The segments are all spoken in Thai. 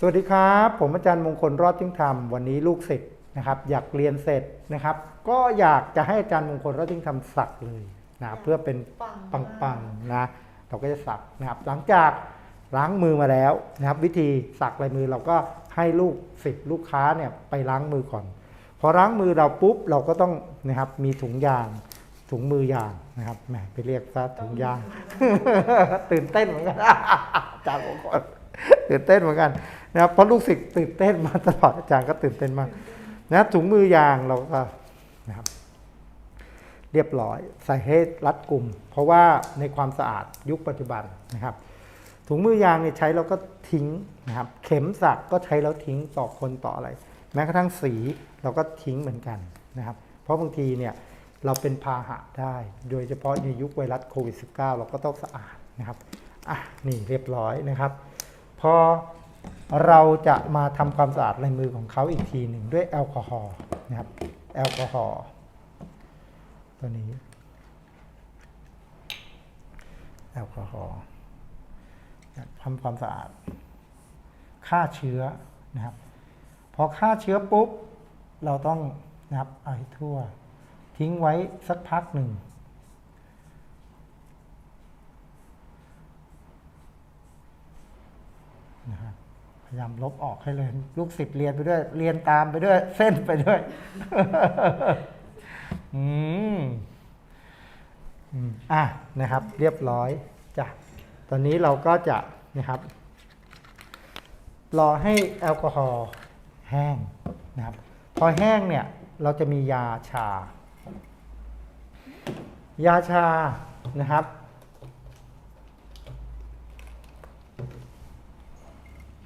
สวัสดีครับ ผมอาจารย์มงคลรอดทิ้งธรรมวันนี้ลูกศิษย์นะครับ อยากเรียนเสร็จนะครับ ก็อยากจะให้อาจารย์มงคลรอดทิ้งธรรมสักเลยนะเพื่อเป็นปังปังๆนะเราก็จะสักนะครับ หลังจากล้างมือมาแล้วนะครับ วิธีสักลายมือเราก็ให้ลูกศิษย์ลูกค้าเนี่ยไปล้างมือก่อน พอล้างมือเราปุ๊บเราก็ต้องนะครับมีถุงยางถุงมือยางนะครับแหมไปเรียกซะถุงยาง ตื่นเต้นเหมือนกันอาจารย์มงคลตื่นเต้นเหมือนกัน นะครับเพราะลูกศิษย์ตื่นเต้นมาตลอดอาจารย์ก็ตื่นเต้นมากนะถุงมือยางเราก็นะครับเรียบร้อยใส่ให้รัดกลุ่ม เพราะว่าในความสะอาดยุคปัจจุบันนะครับ ถุงมือยางเนี่ยใช้แล้วก็ทิ้งนะครับ เข็มสักก็ใช้แล้วทิ้งต่อคนต่ออะไร แม้กระทั่งสีเราก็ทิ้งเหมือนกันนะครับ เพราะบางทีเนี่ยเราเป็นพาหะได้ โดยเฉพาะในยุคไวรัสโควิด -19 เราก็ต้องสะอาดนะครับอะนี่เรียบร้อยนะครับ พอ เราจะมาทำความสะอาดลายมือของเขาอีกทีหนึ่งด้วยแอลกอฮอล์นะครับแอลกอฮอล์ตัวนี้แอลกอฮอล์ทำความสะอาดฆ่าเชื้อนะครับพอฆ่าเชื้อปุ๊บ เราต้องนะครับเอาให้ทั่ว ทิ้งไว้สักพักหนึ่ง นะครับ พยายามลบออกให้เลย ลูกศิษย์เรียนไปด้วย เรียนตามไปด้วย เส้นไปด้วยอืมอืมอะนะครับ เรียบร้อยจ้ะตอนนี้เราก็จะนะครับ รอให้แอลกอฮอล์แห้งนะครับ พอแห้งเนี่ย เราจะมียาชา ยาชานะครับ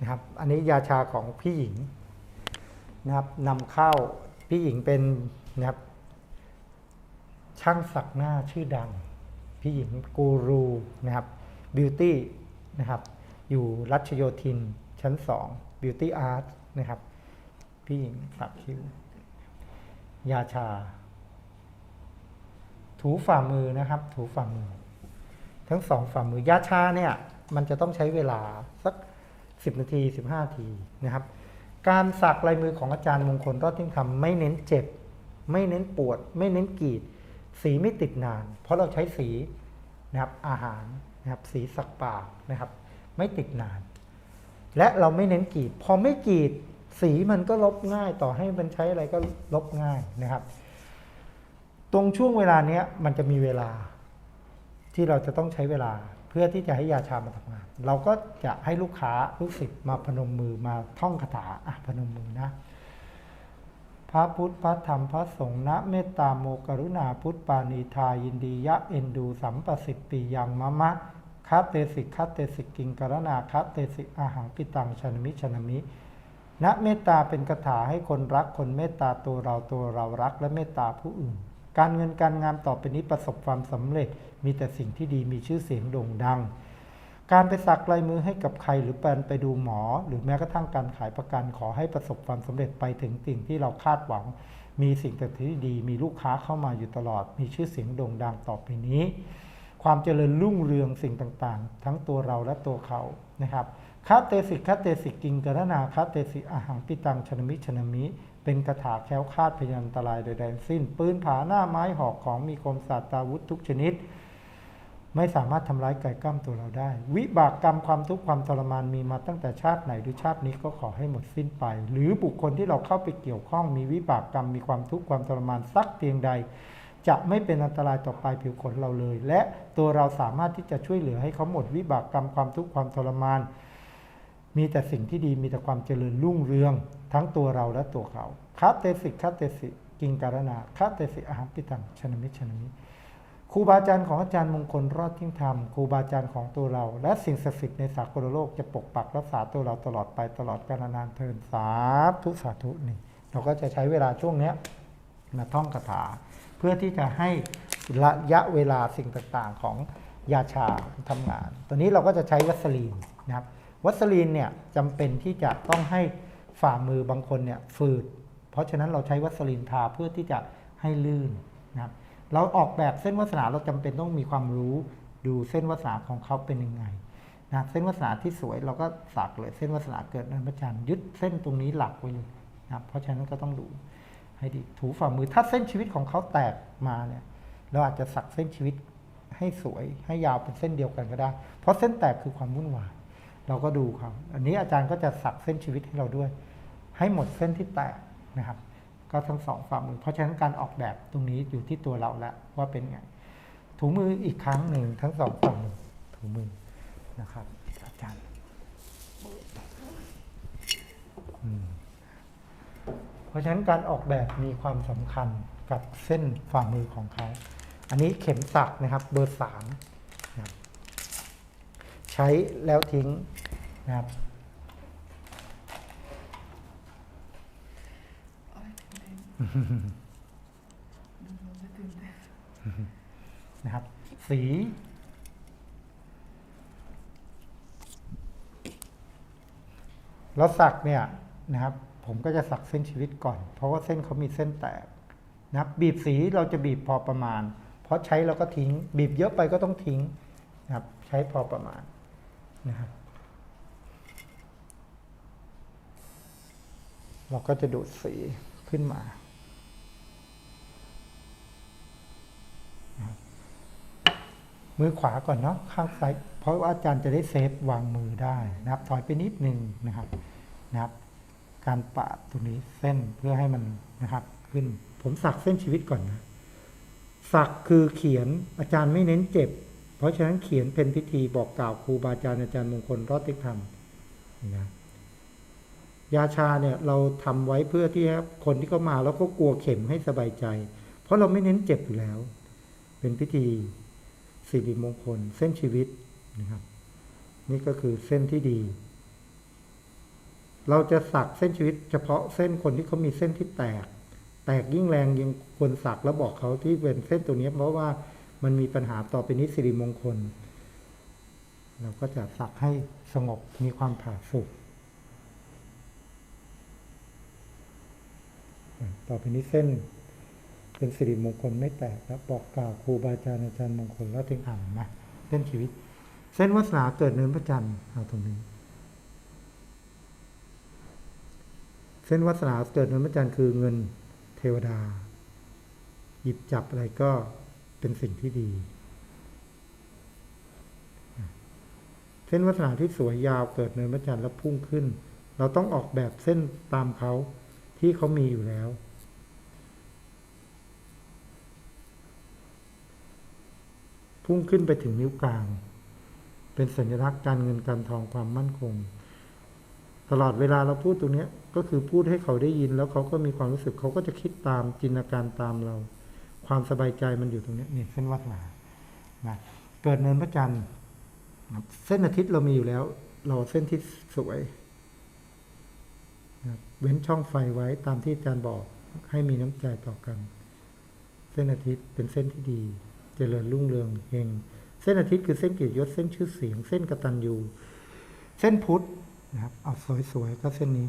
นะครับ อันนี้ยาชาของพี่หญิงนะครับนำเข้าพี่หญิงเป็นนะครับ ช่างสักหน้าชื่อดัง พี่หญิงกูรูนะครับบิวตี้นะครับ อยู่รัชโยธินชั้น2 Beauty Art นะครับ พี่หญิงสักคิ้วยาชา ถูฝ่ามือนะครับ ถูฝ่ามือ ทั้งสองฝ่ามือยาชาเนี่ย มันจะต้องใช้เวลาสัก 10 นาที 15 นาทีนะครับ การสักลายมือของอาจารย์มงคลรอดทิ้งคำไม่เน้นเจ็บ ไม่เน้นปวด ไม่เน้นกรีด สีไม่ติดนาน เพราะเราใช้สีนะครับอาหารนะครับสีสักปากนะครับ ไม่ติดนาน และเราไม่เน้นกรีด พอไม่กรีดสีมันก็ลบง่ายต่อให้มันใช้อะไรก็ลบง่ายนะครับ ตรงช่วงเวลาเนี้ยมันจะมีเวลาที่เราจะต้องใช้เวลา เพื่อที่จะให้ยาชามาทำงาน เราก็จะให้ลูกค้าลูกศิษย์มาพนมมือมาท่องคาถาอะพนมมือนะ พระพุทธพระธรรมพระสงฆ์นะเมตตาโมกรุณาพุทธปานีทายินดียะเอ็นดูสัมปสิทติยังมะมะคาเตสิกคาเตสิกกิงกรณาคาเตสิกอาหังปิตังชนมิชนมินะเมตตาเป็นคาถาให้คนรักคนเมตตาตัวเราตัวเรารักและเมตตาผู้อื่น การเงินการงานต่อไปนี้ประสบความสำเร็จ มีแต่สิ่งที่ดีมีชื่อเสียงโด่งดัง การไปสักลายมือให้กับใครหรือแปนไปดูหมอ หรือแม้กระทั่งการขายประกันขอให้ประสบความสำเร็จไปถึงสิ่งที่เราคาดหวัง มีสิ่งที่ดี มีลูกค้าเข้ามาอยู่ตลอด มีชื่อเสียงโด่งดังต่อไปนี้ ความเจริญรุ่งเรืองสิ่งต่างๆ ทั้งตัวเราและตัวเขานะครับคาเตสิกคาเตสิกกิงกรณาคาเตสิกอาหังปิตังชนมิชนมิ เป็นคาถาแคล้วคลาดพยันตรายโดยแดนสิ้น ปืนผาหน้าไม้หอกของมีคมศาสตราวุธทุกชนิด ไม่สามารถทำร้ายไก่กล้ามตัวเราได้ วิบากกรรมความทุกข์ความทรมานมีมาตั้งแต่ชาติไหนหรือชาตินี้ก็ขอให้หมดสิ้นไป หรือบุคคลที่เราเข้าไปเกี่ยวข้องมีวิบากกรรมมีความทุกข์ความทรมานสักเพียงใด จะไม่เป็นอันตรายต่อปลายผิวขนเราเลย และตัวเราสามารถที่จะช่วยเหลือให้เขาหมดวิบากกรรมความทุกข์ความทรมาน มีแต่สิ่งที่ดีมีแต่ความเจริญรุ่งเรือง ทั้งตัวเราและตัวเขาคาเตสิกคาเตสิกิงการนาคาเตสิอาหังปิตังชนมิชนมิ ครูบาอาจารย์ของอาจารย์มงคลรอดทิ้งธรรมครูบาอาจารย์ของตัวเรา และสิ่งศักดิ์สิทธิ์ในสากลโลกจะปกปักรักษาตัวเราตลอดไปตลอดกาลนานเทินสาธุสาธุนี่เราก็จะใช้เวลาช่วงเนี้ยมาท่องคาถา เพื่อที่จะให้ระยะเวลาสิ่งต่างๆของยาชาทำงาน ตอนนี้เราก็จะใช้วัสลีนนะครับวัสลีนเนี่ยจำเป็นที่จะต้องให้ฝ่ามือบางคนเนี่ยฝืด เพราะฉะนั้นเราใช้วัสลีนทาเพื่อที่จะให้ลื่นนะครับ เราออกแบบเส้นวาสนาเราจำเป็นต้องมีความรู้ ดูเส้นวาสนาของเขาเป็นยังไงนะเส้นวาสนาที่สวยเราก็สักเลยเส้นวาสนาเกิดในพระจันทร์ยึดเส้นตรงนี้หลักไว้เลยนะเพราะฉะนั้นก็ต้องดูให้ดีถูฝ่ามือถ้าเส้นชีวิตของเขาแตกมาเนี่ยเราอาจจะสักเส้นชีวิตให้สวยให้ยาวเป็นเส้นเดียวกันก็ได้ เพราะเส้นแตกคือความวุ่นวายเราก็ดูเขาอันนี้อาจารย์ก็จะสักเส้นชีวิตให้เราด้วย ให้หมดเส้นที่แตกนะครับ ก็ทั้งสองฝ่ามือ เพราะฉะนั้นการออกแบบตรงนี้อยู่ที่ตัวเราล้วว่าเป็นไงถูมืออีกครั้งหนึ่งทั้งสองฝั่งมือถูมือนะครับ อาจารย์เพราะฉะนั้นการออกแบบมีความสำคัญกับเส้นฝ่ามือของเขา อันนี้เข็มสักนะครับเบอร์สามใช้แล้วทิ้งนะครับ โอ้ยตื่ นะตื่นเต้นนะครับ สีแล้วสักเนี่ยนะครับ ผมก็จะสักเส้นชีวิตก่อน เพราะว่าเส้นเขามีเส้นแตกนะครับ บีบสีเราจะบีบพอประมาณ เพราะใช้เราก็ทิ้ง บีบเยอะไปก็ต้องทิ้งนะครับ ใช้พอประมาณนะครับเราก็จะดูดสีขึ้นมา มือขวาก่อนเนาะข้างซ้ายเพราะว่าอาจารย์จะได้เซฟวางมือได้นะครับ ถอยไปนิดนึงนะครับนะครับ การปาตรงนี้เส้นเพื่อให้มันนะครับขึ้นผมสักเส้นชีวิตก่อนนะสักคือเขียนอาจารย์ไม่เน้นเจ็บ เพราะฉะนั้นเขียนเป็นพิธีบอกกล่าวครูบาอาจารย์อาจารย์มงคลรอดติธรรมนะยาชาเนี่ยเราทำไว้เพื่อที่ให้คนที่เขามาแล้วก็กลัวเข็มให้สบายใจ เพราะเราไม่เน้นเจ็บอยู่แล้ว เป็นพิธี สิริมงคล เส้นชีวิตนะครับ นี่ก็คือเส้นที่ดี เราจะสักเส้นชีวิต เฉพาะเส้นคนที่เขามีเส้นที่แตก แตกยิ่งแรงยิ่งควรสักแล้วบอกเขาที่เป็นเส้นตัวนี้ เพราะว่ามันมีปัญหาต่อไปนี้สิริมงคล เราก็จะสักให้สงบมีความผาสุกต่อไปนี้เส้น เป็นสิริมงคลไม่แตกแล้วบอกกล่าวครูบาอาจารย์อาจารย์มงคลแล้วถึงอ่านนะเส้นชีวิต เส้นวาสนาเกิดเนินพระจันทร์เอาตรงนี้ เส้นวาสนาเกิดเนินพระจันทร์คือเงินเทวดา หยิบจับอะไรก็เป็นสิ่งที่ดี เส้นวาสนาที่สวยยาวเกิดเนินพระจันทร์แล้วพุ่งขึ้น เราต้องออกแบบเส้นตามเขาที่เขามีอยู่แล้ว พุ่งขึ้นไปถึงนิ้วกลาง เป็นสัญลักษณ์การเงินการทองความมั่นคง ตลอดเวลาเราพูดตรงนี้ก็คือพูดให้เขาได้ยินแล้วเขาก็มีความรู้สึกเขาก็จะคิดตามจินตนาการตามเรา ความสบายใจมันอยู่ตรงนี้นี่เส้นวาสนานะเกิดเนินพระจันทร์นเส้นอาทิตย์เรามีอยู่แล้ว เราเส้นที่สวยนะเว้นช่องไฟไว้ตามที่อาจารย์บอกให้มีน้ำใจต่อกัน เส้นอาทิตย์เป็นเส้นที่ดี จริญรุ่งเรืองเฮงเส้นอาทิตย์คือเส้นเกียรติยศเส้นชื่อเสียง เส้นกตัญญูเส้นพุทธนะครับเอาสวยๆก็เส้นนี้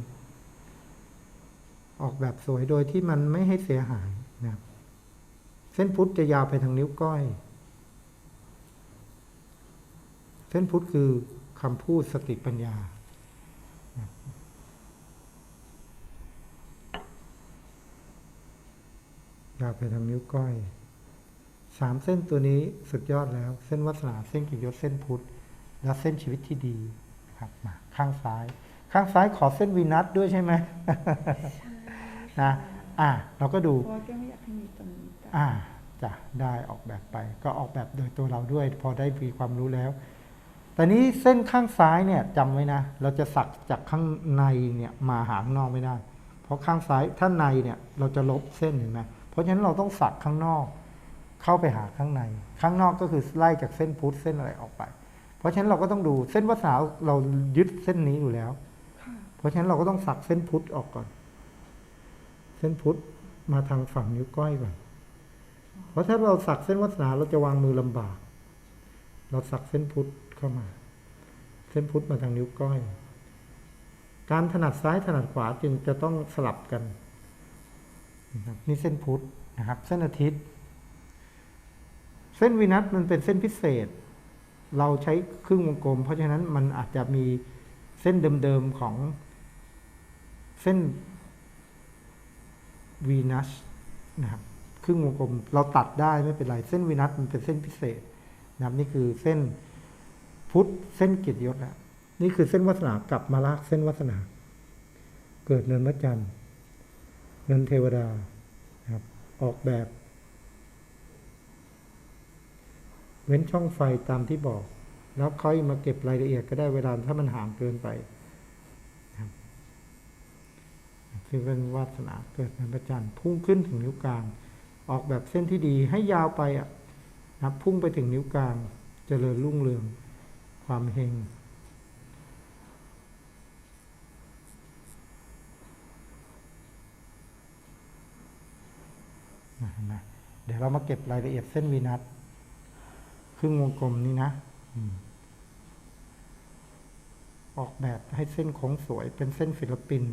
ออกแบบสวยโดยที่มันไม่ให้เสียหายนะครับเส้นพุทธจะยาวไปทางนิ้วก้อย เส้นพุทธคือคำพูดสติปัญญา ยาวไปทางนิ้วก้อย สามเส้นตัวนี้สุดยอดแล้ว เส้นวัสนาเส้นกิจยศเส้นพุทธ และเส้นชีวิตที่ดีครับมาข้างซ้าย ข้างซ้ายขอเส้นวีนัสด้วยใช่ไหมนะอะเราก็ดูเพราะว่าแก้วไม่อยากให้มีตรงนี้แต่อ่าจะได้ออกแบบไป ก็ออกแบบโดยตัวเราด้วย พอได้มีความรู้แล้วแต่นี้เส้นข้างซ้ายเนี่ยจำไว้นะ เราจะสักจากข้างในเนี่ยมาหาข้างนอกไม่ได้ เพราะข้างซ้ายถ้าในเนี่ยเราจะลบเส้นเห็นไหมเพราะฉะนั้นเราต้องสักข้างนอก เข้าไปหาข้างใน ข้างนอกก็คือไล่จากเส้นพุทธเส้นอะไรออกไป เพราะฉะนั้นเราก็ต้องดูเส้นวัสนาเรายึดเส้นนี้อยู่แล้ว เพราะฉะนั้นเราก็ต้องสักเส้นพุทธออกก่อน เส้นพุทธมาทางฝั่งนิ้วก้อยก่อนเพราะถ้าเราสักเส้นวัสนาเราจะวางมือลำบาก เราสักเส้นพุทธเข้ามา เส้นพุทธมาทางนิ้วก้อย การถนัดซ้ายถนัดขวาจึงจะต้องสลับกันนะครับนี่เส้นพุทธนะครับ เส้นอาทิตย์ เส้นวีนัสมันเป็นเส้นพิเศษ เราใช้ครึ่งวงกลม เพราะฉะนั้นมันอาจจะมีเส้นเดิมๆของเส้นวีนัสนะครับครึ่งวงกลมเราตัดได้ไม่เป็นไร เส้นวีนัสมันเป็นเส้นพิเศษนะครับนี่คือเส้นพุทธเส้นกิจยศนะนี่คือเส้นวาสนากลับมาลากเส้นวาสนา เกิดเนินมัจจันทร์เงินเทวดานะครับออกแบบ เว้นช่องไฟตามที่บอก แล้วค่อยมาเก็บรายละเอียดก็ได้เวลาถ้ามันห่างเกินไปคือเป็นวาสนาเกิดในพระจันพุ่งขึ้นถึงนิ้วกลาง ออกแบบเส้นที่ดีให้ยาวไปอะนะพุ่งไปถึงนิ้วกลางเจริญรุ่งเรือง ความเฮงเดี๋ยวเรามาเก็บรายละเอียดเส้นวีนัส รึ่งวงกลมนี้นะออกแบบให้เส้นโค้งสวยเป็นเส้นศิลปิน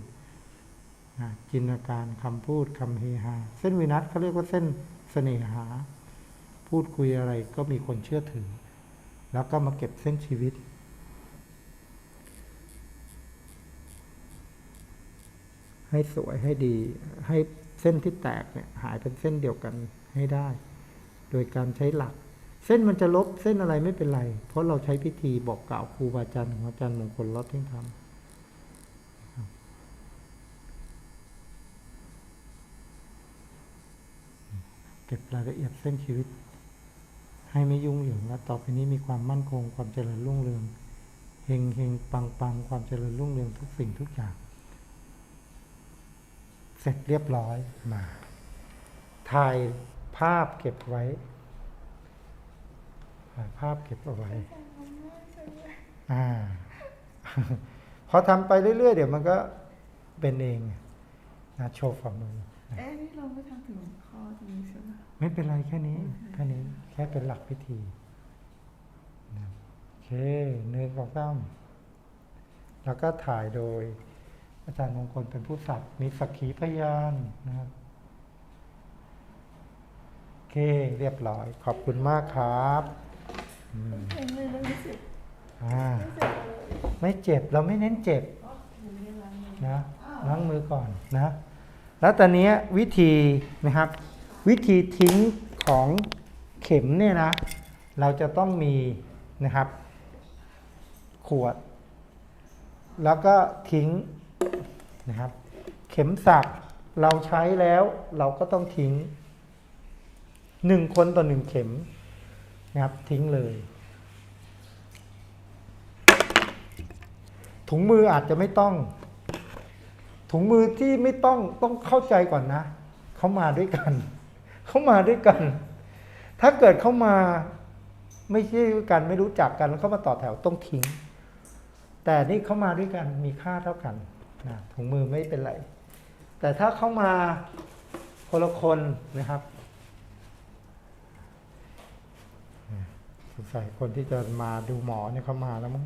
จินตนาการคำพูดคำเฮฮาเส้นวีนัสเขาเรียกว่าเส้นเสน่หา พูดคุยอะไรก็มีคนเชื่อถือ แล้วก็มาเก็บเส้นชีวิต ให้สวยให้ดี ให้เส้นที่แตกเนี่ยหายเป็นเส้นเดียวกันให้ได้ โดยการใช้หลัก เส้นมันจะลบเส้นอะไรไม่เป็นไร เพราะเราใช้พิธีบอกกล่าวครูบาอาจารย์ของอาจารย์มงคลลอดเที่ยงธรรมเก็บรายละเอียดเส้นชีวิต ให้ไม่ยุ่งเหยิงและต่อไปนี้มีความมั่นคงความเจริญรุ่งเรืองเฮงเฮงปังปังความเจริญรุ่งเรืองทุกสิ่งทุกอย่าง เสร็จเรียบร้อยมาถ่ายภาพเก็บไว้ ถ่ายภาพเก็บเอาไว้อ่าพอทำไปเรื่อยๆ เดี๋ยวมันก็เป็นเองนะโชว์ฝ่ามือเอ๊ะนี่เราไม่ทำถึงข้อตรงนี้ใช่ไหมไม่เป็นไรแค่นี้แค่นี้แค่เป็นหลักพิธีนะโอเคหนึ่งสองสามแล้วก็ถ่ายโดย อาจารย์มงคลเป็นผู้สัตว์มีสักขีพยานนะครับโอเคเรียบร้อย ขอบคุณมากครับ อืมเห็นเลยแล้วรู้สึกอ่าไม่เจ็บเราไม่เน้นเจ็บอ๋อหนูไม่ได้ล้างมือนะล้างมือก่อนนะ แล้วตอนนี้วิธีนะครับ วิธีทิ้งของเข็มเนี่ยนะ เราจะต้องมีนะครับ ขวด แล้วก็ทิ้งนะครับ เข็มสักเราใช้แล้วเราก็ต้องทิ้งหนึ่งคนต่อหนึ่งเข็ม นะครับทิ้งเลย ถุงมืออาจจะไม่ต้อง ถุงมือที่ไม่ต้องต้องเข้าใจก่อนนะเขามาด้วยกันเขามาด้วยกัน ถ้าเกิดเขามาไม่ใช่ด้วยกันไม่รู้จักกันแล้วเขามาต่อแถวต้องทิ้ง แต่นี่เขามาด้วยกันมีค่าเท่ากันนะถุงมือไม่เป็นไร แต่ถ้าเขามาคนละคนนะครับ งสัยคนที่จะมาดูหมอเนี่ยเขามาแล้วมั้ง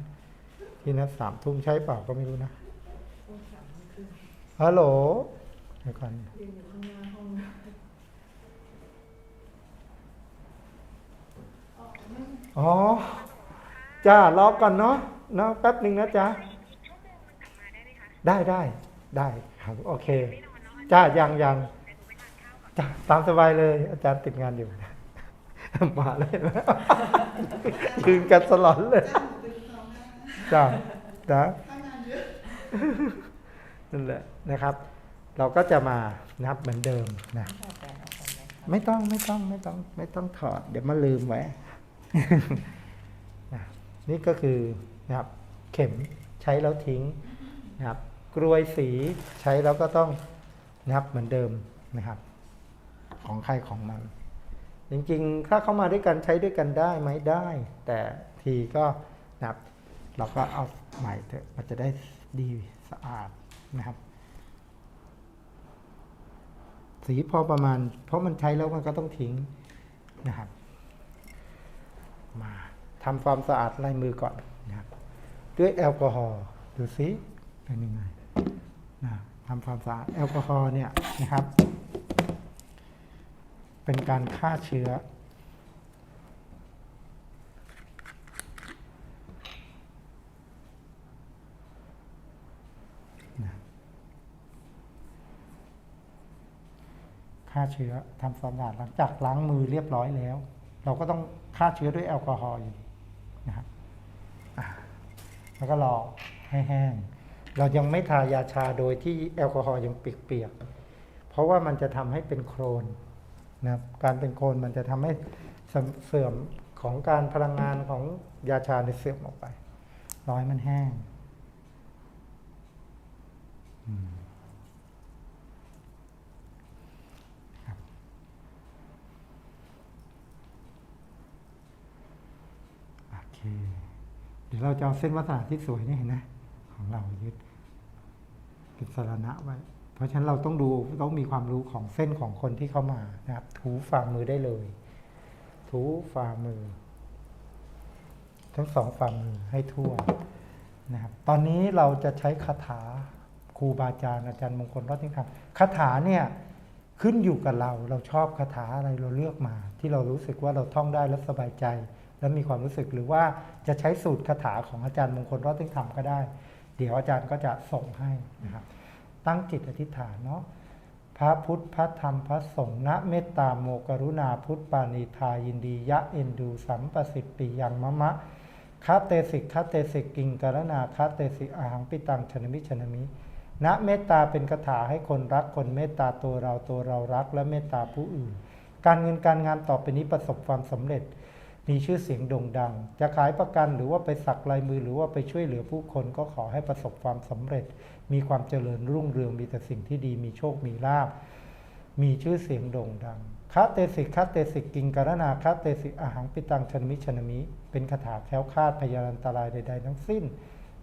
ที่นัดสามทุ่มใช่เปล่าก็ไม่รู้นะฮัลโหลเดี๋ยวก่อนเรียนอยู่ข้างหน้าห้องอ๋อจ้ารอก่อนเนาะเนาะแป๊บหนึ่งนะจ๊ะได้ได้ได้ครับโอเคจ้ายังยังจ้าตามสบายเลย อาจารย์ติดงานอยู่ มาเลยนะยืนกันสลอนเลยจ้าจ้านั่นแหละนะครับ เราก็จะมานับเหมือนเดิมนะไม่ต้องไม่ต้องไม่ต้อง ไม่ต้องถอด เดี๋ยวมาลืมไว้นะนี่ก็คือนะครับ เข็มใช้แล้วทิ้งนะครับกรวยสีใช้แล้วก็ต้องนับเหมือนเดิมนะครับ ของใครของมัน จริงๆ ถ้าเข้ามาด้วยกันใช้ด้วยกันได้ไหมได้ แต่ทีก็นะครับเราก็เอาใหม่เถอะมันจะได้ดีสะอาดนะครับ สีพอประมาณ เพราะมันใช้แล้วมันก็ต้องทิ้งนะครับ มาทำความสะอาดลายมือก่อนนะครับ ด้วยแอลกอฮอล์ดูซิเป็นยังไงนะทำความสะอาดแอลกอฮอล์เนี่ยนะครับ เป็นการฆ่าเชื้อ ฆ่าเชื้อทำควาสะอาดหลังจากล้างมือเรียบร้อยแล้ว เราก็ต้องฆ่าเชื้อด้วยแอลกอฮอล์อยู่นะครับแล้วก็รอให้แห้ง เรายังไม่ทายาชาโดยที่แอลกอฮอล์ยังเปียกๆ เพราะว่ามันจะทำให้เป็นโครน นะครับการเป็นโคนมันจะทำให้เสื่อมของการพลังงานของยาชาในเสื่อมออกไปรอให้มันแห้งโอเค เดี๋ยวเราจะเอาเส้นวัสนาที่สวยนี่เห็นไหมของเรายึดเป็นสารณะไว้ เพราะฉะนั้นเราต้องดูต้องมีความรู้ของเส้นของคนที่เข้ามานะครับถูฝ่ามือได้เลย ถูฝ่ามือ ทั้งสองฝ่ามือให้ทั่วนะครับตอนนี้เราจะใช้คาถาครูบาอาจารย์อาจารย์มงคลรอดทิ้งธรรมคาถาเนี่ยขึ้นอยู่กับเรา เราชอบคาถาอะไรเราเลือกมา ที่เรารู้สึกว่าเราท่องได้แล้วสบายใจ แล้วมีความรู้สึกหรือว่าจะใช้สูตรคาถาของอาจารย์มงคลรอดทิ้งธรรมก็ได้ เดี๋ยวอาจารย์ก็จะส่งให้นะครับ ตั้งจิตอธิษฐานเนาะพระพุทธพระธรรมพระสงฆ์นะเมตตาโมกรุณาพุทธปานีทายินดียะเอ็นดูสัมปสิทปิยังมะมะคาเตสิกคาเตสิกกิงกรณาคาเตสิกอาหังปิตังชนมิชนมินะเมตตาเป็นคาถาให้คนรักคนเมตตาตัวเราตัวเรารักและเมตตาผู้อื่น การเงินการงานต่อไปนี้ประสบความสำเร็จ มีชื่อเสียงโด่งดัง จะขายประกันหรือว่าไปสักลายมือหรือว่าไปช่วยเหลือผู้คนก็ขอให้ประสบความสำเร็จ มีความเจริญรุ่งเรืองมีแต่สิ่งที่ดี มีโชคมีลาภมีชื่อเสียงโด่งดังคาเตสิกคาเตสิกกิงการนาคาเตสิกอาหังปิตังชนมิชนมิ เป็นคาถาแคล้วคาดพยาอันตรายใด ๆ ทั้งสิ้น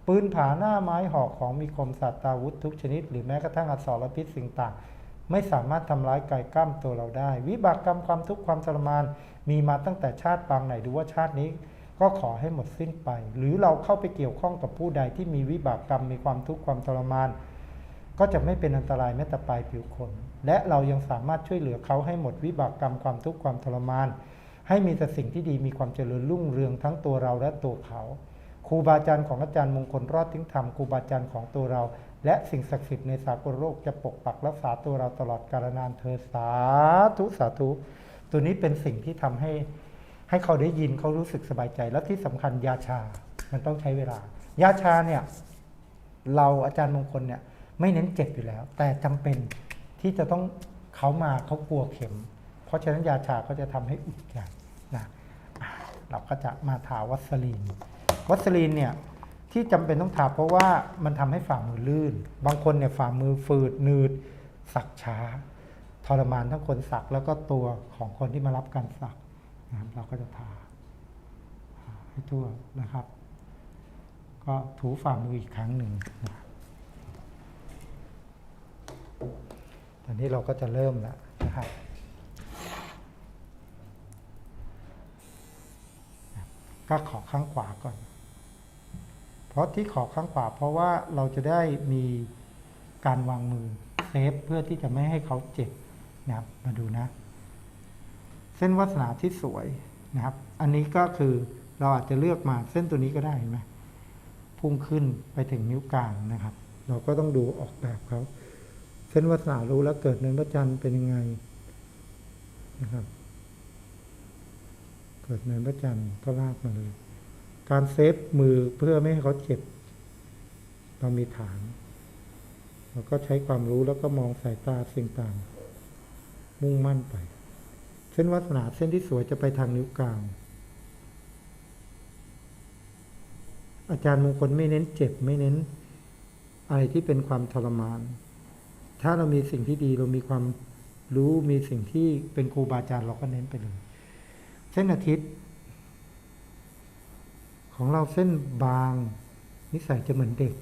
ปืนผาหน้าไม้หอกของมีคมสัตว์ตาวุธทุกชนิด หรือแม้กระทั่งอสรพิษสิ่งต่าง ไม่สามารถทำร้ายกายกล้ามตัวเราได้ วิบากกรรมความทุกข์ความทรมาน มีมาตั้งแต่ชาติปางไหนดูว่าชาตินี้ ก็ขอให้หมดสิ้นไป หรือเราเข้าไปเกี่ยวข้องกับผู้ใดที่มีวิบากกรรมมีความทุกข์ความทรมาน ก็จะไม่เป็นอันตรายแม้แต่ปลายผิวคนและเรายังสามารถช่วยเหลือเขาให้หมดวิบากกรรมความทุกข์ความทรมาน ให้มีแต่สิ่งที่ดีมีความเจริญรุ่งเรืองทั้งตัวเราและตัวเขาครูบาอาจารย์ของอาจารย์มงคลรอดทิ้งธรรมครูบาอาจารย์ของตัวเรา และสิ่งศักดิ์สิทธิ์ในสากลโลกจะปกปักรักษาตัวเราตลอดกาลนานเธอสาธุสาธุ ตัวนี้เป็นสิ่งที่ทำให้ให้เขาได้ยินเขารู้สึกสบายใจ และที่สำคัญยาชา มันต้องใช้เวลา ยาชาเนี่ยเราอาจารย์มงคลเนี่ยไม่เน้นเจ็บอยู่แล้ว แต่จำเป็นที่จะต้องเขามาเขากลัวเข็ม เพราะฉะนั้นยาชาเขาจะทำให้อุดใจนะอะเราก็จะมาทาวัสลีน วัสลีนเนี่ย ที่จำเป็นต้องทาเพราะว่ามันทำให้ฝ่ามือลื่น บางคนเนี่ยฝ่ามือฝืดหนืด สักช้า ทรมานทั้งคนสักแล้วก็ตัวของคนที่มารับการสักนะครับเราก็จะทาให้ทั่วนะครับ ก็ถูฝ่ามืออีกครั้งหนึ่งตอนนี้เราก็จะเริ่มแล้วนะครับก็ขอข้างขวาก่อน เพราะที่ขอข้างขวาเพราะว่าเราจะได้มีการวางมือเซฟเพื่อที่จะไม่ให้เขาเจ็บนะครับมาดูนะ เส้นวาสนาที่สวยนะครับ อันนี้ก็คือเราอาจจะเลือกมาเส้นตัวนี้ก็ได้เห็นไหมพุ่งขึ้นไปถึงนิ้วกลางนะครับ เราก็ต้องดูออกแบบเขาเส้นวาสนารู้แล้วเกิดเนินพระจันทร์เป็นยังไงนะครับ เกิดเนินพระจันทร์ก็ลากมาเลย การเซฟมือเพื่อไม่ให้เขาเจ็บ เรามีฐานเราก็ใช้ความรู้แล้วก็มองสายตาสิ่งต่างมุ่งมั่นไป เส้นวาสนาเส้นที่สวยจะไปทางนิ้วกลาง อาจารย์มงคลไม่เน้นเจ็บไม่เน้น อะไรที่เป็นความทรมาน ถ้าเรามีสิ่งที่ดีเรามีความรู้มีสิ่งที่เป็นครูบาอาจารย์เราก็เน้นไปเลย เส้นอาทิตย์ ของเราเส้นบางนิสัยจะเหมือนเด็ก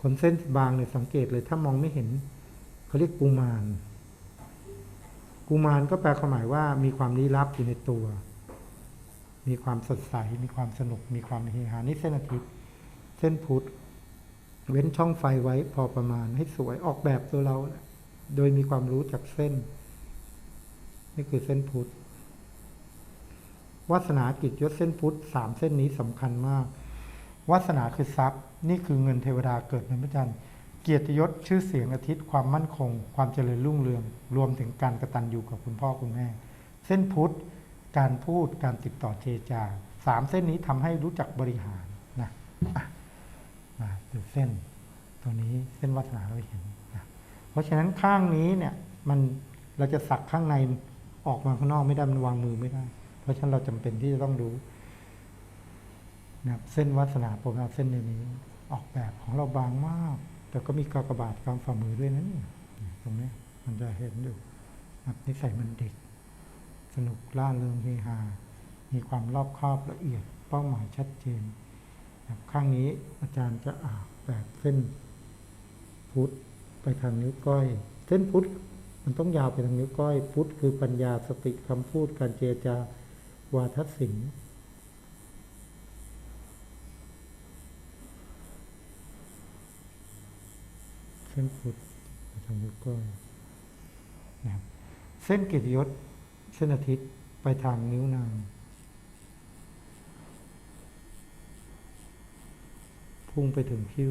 คนเส้นบางเนี่ยสังเกตเลยถ้ามองไม่เห็นเขาเรียกกุมารกุมารก็แปลความหมายว่ามีความลี้ลับอยู่ในตัว มีความสดใส มีความสนุก มีความเฮฮานี่เส้นอาทิตย์ เส้นพุธ เว้นช่องไฟไว้พอประมาณให้สวยออกแบบตัวเรา โดยมีความรู้จากเส้น นี่คือเส้นพุธ วาสนากิจยศเส้นพุทธสามเส้นนี้สำคัญมากวาสนาคือทรัพย์ นี่คือเงินเทวดาเกิดในพระจันทร์เกียรติยศชื่อเสียงอาทิตย์ความมั่นคง ความเจริญรุ่งเรือง รวมถึงการกระตันอยู่กับคุณพ่อคุณแม่ เส้นพุทธการพูดการติดต่อเจจาสามเส้นนี้ทำให้รู้จักบริหารนะมาดูเส้น ตัวนี้เส้นวาสนาเราเห็นนะเพราะฉะนั้นข้างนี้เนี่ยมันเราจะสักข้างในออกมาข้างนอกไม่ได้มันวางมือไม่ได้ ราะฉะนั้นเราจำเป็นที่จะต้องรู้นะครับเส้นวาสนาผมเอาเส้นในนี้ ออกแบบของเราบางมาก แต่ก็มีกากบาทกลางฝ่ามือด้วยนะเนี่ตรงนี้มันจะเห็นอยู่นะนิสัยมันเด็ก สนุกล่าเริงเฮฮา มีความรอบคอบละเอียด เป้าหมายชัดเจนนะข้างนี้อาจารย์จะอ่าแบบเส้นพุทธไปทางนิ้วก้อย เส้นพุทธมันต้องยาวไปทางนิ้วก้อย พุทธคือปัญญาสติคำพูดการเจรจา วาทศิลป์เส้นพุทธไปทางนิ้วก้อยนะครับเส้นเกียรติยศเส้นอาทิตย์ไปทางนิ้วนางพุ่งไปถึงคิ้ว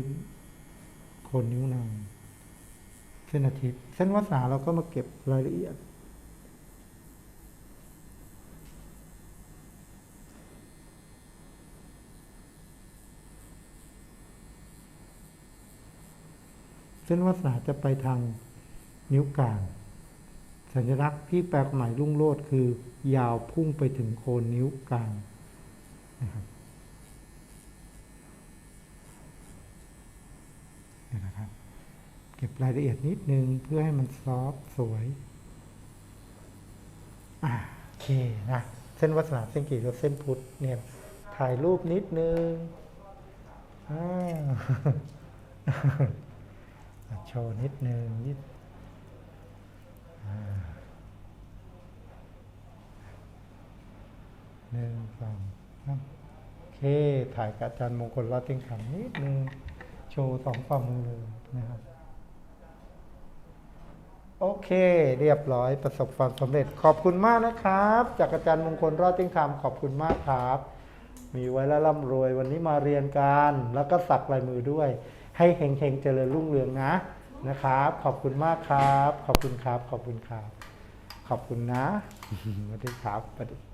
คนนิ้วนางเส้นอาทิตย์ เส้นวาสนาเราก็มาเก็บรายละเอียด ส้นวาสนาจะไปทางนิ้วกลาง สัญลักษณ์ที่แปลความหมายรุ่งโรจน์คือ ยาวพุ่งไปถึงโคนนิ้วกลางนะครับนี่นะครับ เก็บรายละเอียดนิดนึงเพื่อให้มันซอฟสวยอ่าโอเคนะเส้นวัสนาเส้นกี่กับเส้นพุทธเนี่ยถ่ายรูปนิดนึงอ่า โชว์นิดนึงนิดหนึ่งสองสามโอเค ถ่ายกับอาจารย์มงคลรอดเต็งคำนิดนึง โชว์สองฝ่ามือเลยนะครับ โอเค เรียบร้อยประสบความสำเร็จขอบคุณมากนะครับ จากอาจารย์มงคลรอดเต็งคำขอบคุณมากครับ มีไว้แล้วร่ำรวยวันนี้มาเรียนกันแล้วก็สักลายมือด้วย ให้เฮงๆเจริญรุ่งเรืองนะนะครับ ขอบคุณมากครับ ขอบคุณครับ ขอบคุณครับ ขอบคุณนะสวัสดีครับสวัสดี